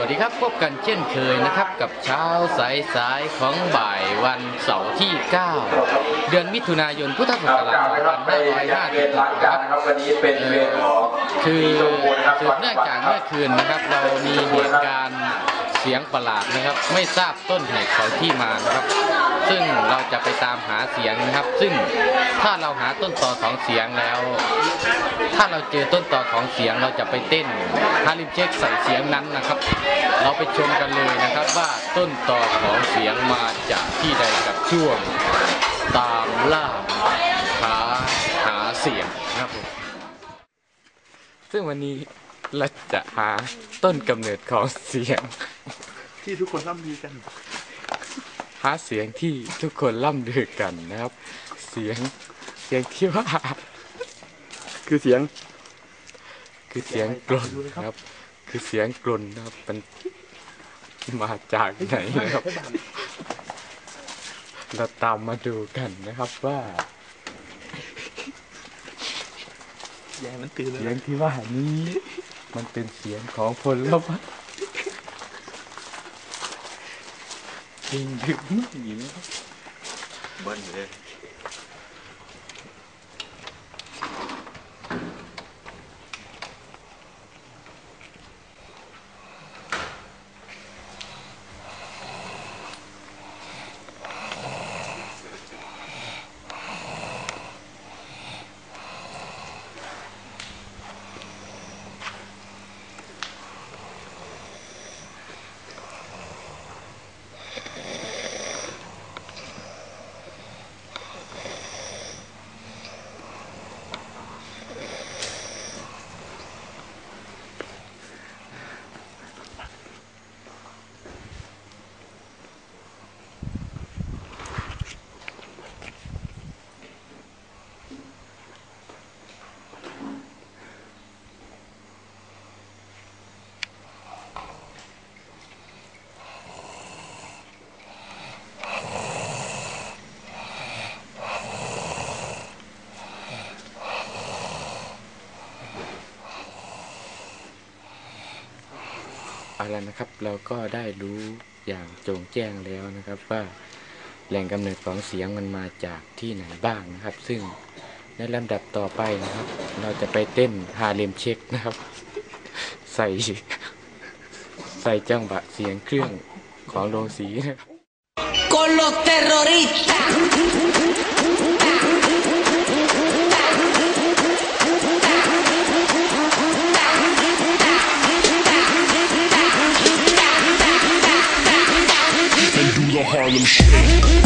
วัสดีครับพบกันเช่นเคยนะครับกับเช้าสายสายของบ่ายวันเสาร์ที่ 9 เดือนมิถุนายนพุทธศักราช2556นครับวันนี้เป็นคือสืบเนื่องจากเมื่อคืนนะครับ เรามีเหตุการณ์เสียงประหลาดนะครับ ไม่ทราบต้นเหตุของที่มานะครับ ซึ่งเราจะไปตามหาเสียงนะครับ ซึ่งถ้าเราหาต้นตอของเสียงแล้ว ถ้าเราเจอต้นตอของเสียงเราจะไปเต้นฮาริมเช็คใส่เสียงนั้นนะครับ เราไปชมกันเลยนะครับว่าต้นตอของเสียงมาจากที่ใดกับช่วง ตามล่าหาหาเสียงนะครับผมซึ่งวันนี้เราจะหาต้นกำเนิดของเสียง ที่ทุกคนร่ำลือกัน หาเสียงที่ทุกคนล่ำลือกันนะครับ เสียงเสียงที่ว่า คือเสียง คือเสียงกลนนะครับ คือเสียงกลนนะครับมันมาจากไหนนะครับ เราตามมาดูกันนะครับว่าแย่มันตื่นเลยเสียงที่ว่านี้ มันเป็นเสียงของพลวัตจริงหรือไม่นะครับเบิ้ลเลย เอาละนะครับ เราก็ได้รู้อย่างโจงแจ้งแล้วนะครับว่าแหล่งกำเนิดของเสียงมันมาจากที่ไหนบ้างนะครับ ซึ่งในลำดับต่อไปนะครับ เราจะไปเต้นฮาเลมเช็คนะครับ ใส่ใส่จังหวะเสียงเครื่องของโรงสีนะครับ con los terroristas. Harlem Shake.